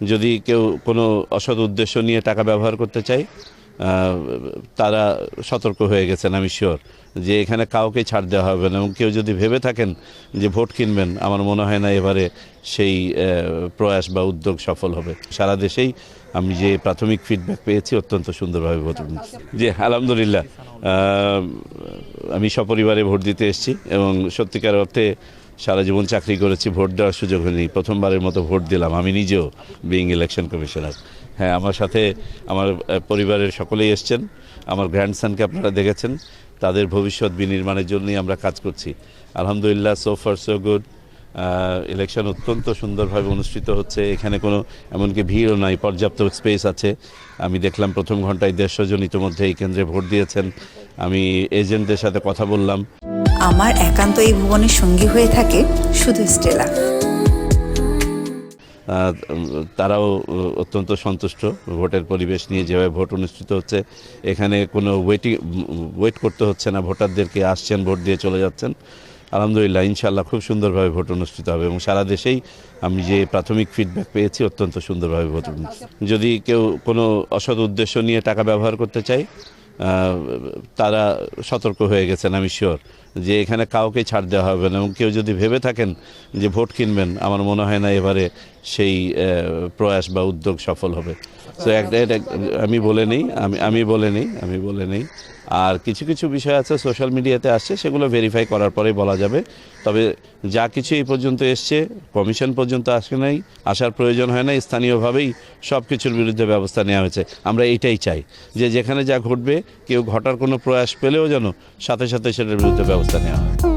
যদি কেউ কোনো অসৎ উদ্দেশ্য নিয়ে টাকা ব্যবহার করতে আহ, তারা সতর্ক হয়ে গেছেন আমি শিওর যে এখানে কাউকে ছাড় দেওয়া হবে না। এবং কেউ যদি ভেবে থাকেন যে ভোট কিনবেন আমার মনে হয় না এবারে সেই প্রয়াস বা উদ্যোগ সফল হবে। সারা দেশেই আমি যে প্রাথমিক ফিডব্যাক পেয়েছি অত্যন্ত সুন্দরভাবে ভোট জি আলহামদুলিল্লাহ। আমি সপরিবারে ভোট দিতে এসেছি এবং সত্যিকার অর্থে সারা জীবন চাকরি করেছি, ভোট দেওয়ার সুযোগ হয়নি। প্রথমবারের মতো ভোট দিলাম। আমি নিজেও বিইং ইলেকশন কমিশনার হ্যাঁ আমার সাথে আমার পরিবারের সকলেই এসছেন। আমার গ্র্যান্ডসানকে আপনারা দেখেছেন। তাদের ভবিষ্যৎ বিনির্মাণের জন্যই আমরা কাজ করছি। আলহামদুলিল্লাহ so far so good election অত্যন্ত সুন্দরভাবে অনুষ্ঠিত হচ্ছে। এখানে কোনো এমনকি ভিড়ও নাই পর্যাপ্ত স্পেস আছে। আমি দেখলাম প্রথম ঘন্টায় দেড়শো জন ইতিমধ্যে এই কেন্দ্রে ভোট দিয়েছেন। আমি এজেন্টদের সাথে কথা বললাম। আমার একান্ত এই ভুবনের সঙ্গী হয়ে থাকে শুধু স্টেলা। তারাও অত্যন্ত সন্তুষ্ট ভোটের পরিবেশ নিয়ে যেভাবে ভোট অনুষ্ঠিত হচ্ছে। এখানে কোনো ওয়েটিং ওয়েট করতে হচ্ছে না। ভোটারদেরকে আসছেন ভোট দিয়ে চলে যাচ্ছেন। আলহামদুলিল্লাহ ইনশাল্লাহ খুব সুন্দরভাবে ভোট অনুষ্ঠিত হবে এবং সারা দেশেই আমি যে প্রাথমিক ফিডব্যাক পেয়েছি অত্যন্ত সুন্দরভাবে ভোট যদি কেউ কোনো অসৎ উদ্দেশ্য নিয়ে টাকা ব্যবহার করতে চায় তারা সতর্ক হয়ে গেছেন, আমি শিওর যে এখানে কাউকে ছাড় দেওয়া হবে না। এবং কেউ যদি ভেবে থাকেন যে ভোট কিনবেন, আমার মনে হয় না এবারে সেই প্রয়াস বা উদ্যোগ সফল হবে। তো একটা আমি বলে নেই, আমি আমি বলে নেই, আমি বলে নেই। আর কিছু কিছু বিষয় আছে সোশ্যাল মিডিয়াতে আসছে, সেগুলো ভেরিফাই করার পরে বলা যাবে। তবে যা কিছু এই পর্যন্ত এসছে কমিশন পর্যন্ত আসে নাই, আসার প্রয়োজন হয় না স্থানীয়ভাবেই সব কিছুর বিরুদ্ধে ব্যবস্থা নেওয়া হয়েছে। আমরা এইটাই চাই যে যেখানে যা ঘটবে, কেউ ঘটার কোনো প্রয়াস পেলেও যেন সাথে সাথে সেটার বিরুদ্ধে ব্যবস্থা নেওয়া হয়।